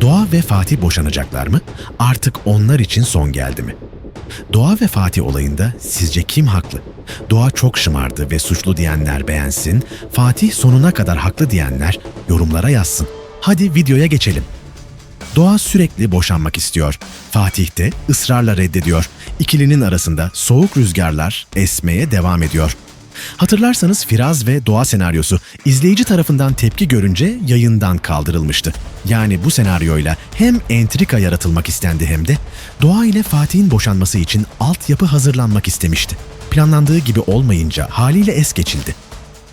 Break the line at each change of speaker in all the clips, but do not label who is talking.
Doğa ve Fatih boşanacaklar mı? Artık onlar için son geldi mi? Doğa ve Fatih olayında sizce kim haklı? Doğa çok şımardı ve suçlu diyenler beğensin, Fatih sonuna kadar haklı diyenler yorumlara yazsın. Hadi videoya geçelim. Doğa sürekli boşanmak istiyor. Fatih de ısrarla reddediyor. İkilinin arasında soğuk rüzgarlar esmeye devam ediyor. Hatırlarsanız Firaz ve Doğa senaryosu izleyici tarafından tepki görünce yayından kaldırılmıştı. Yani bu senaryoyla hem entrika yaratılmak istendi hem de Doğa ile Fatih'in boşanması için altyapı hazırlanmak istemişti. Planlandığı gibi olmayınca haliyle es geçildi.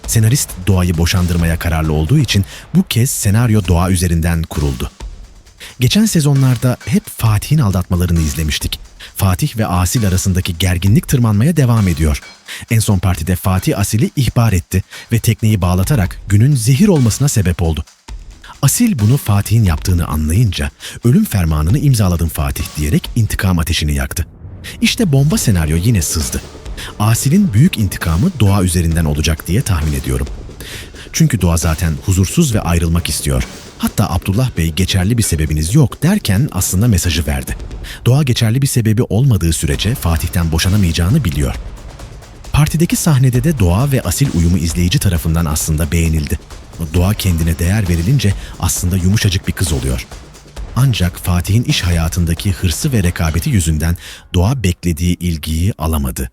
Senarist Doğa'yı boşandırmaya kararlı olduğu için bu kez senaryo Doğa üzerinden kuruldu. Geçen sezonlarda hep Fatih'in aldatmalarını izlemiştik. Fatih ve Asil arasındaki gerginlik tırmanmaya devam ediyor. En son partide Fatih Asil'i ihbar etti ve tekneyi bağlatarak günün zehir olmasına sebep oldu. Asil bunu Fatih'in yaptığını anlayınca ölüm fermanını imzaladım Fatih diyerek intikam ateşini yaktı. İşte bomba senaryo yine sızdı. Asil'in büyük intikamı Doğa üzerinden olacak diye tahmin ediyorum. Çünkü Doğa zaten huzursuz ve ayrılmak istiyor. Hatta Abdullah Bey geçerli bir sebebiniz yok derken aslında mesajı verdi. Doğa geçerli bir sebebi olmadığı sürece Fatih'ten boşanamayacağını biliyor. Partideki sahnede de Doğa ve Asil uyumu izleyici tarafından aslında beğenildi. Doğa kendine değer verilince aslında yumuşacık bir kız oluyor. Ancak Fatih'in iş hayatındaki hırsı ve rekabeti yüzünden Doğa beklediği ilgiyi alamadı.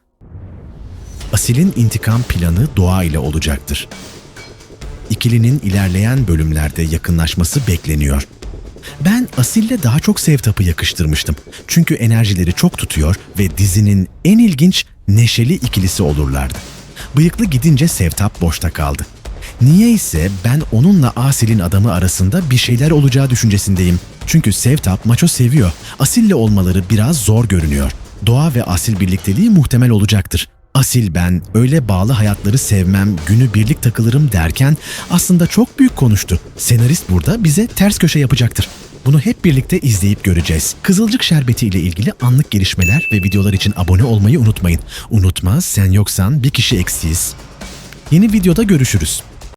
Asil'in intikam planı Doğa ile olacaktır. İkilinin ilerleyen bölümlerde yakınlaşması bekleniyor. Ben Asil'le daha çok Sevtap'ı yakıştırmıştım. Çünkü enerjileri çok tutuyor ve dizinin en ilginç neşeli ikilisi olurlardı. Bıyıklı gidince Sevtap boşta kaldı. Niye ise ben onunla Asil'in adamı arasında bir şeyler olacağı düşüncesindeyim. Çünkü Sevtap maço seviyor. Asil'le olmaları biraz zor görünüyor. Doğa ve Asil birlikteliği muhtemel olacaktır. Asil ben öyle bağlı hayatları sevmem, günü birlik takılırım derken aslında çok büyük konuştu. Senarist burada bize ters köşe yapacaktır. Bunu hep birlikte izleyip göreceğiz. Kızılcık şerbeti ile ilgili anlık gelişmeler ve videolar için abone olmayı unutmayın. Unutma sen yoksan bir kişi eksiyiz. Yeni videoda görüşürüz.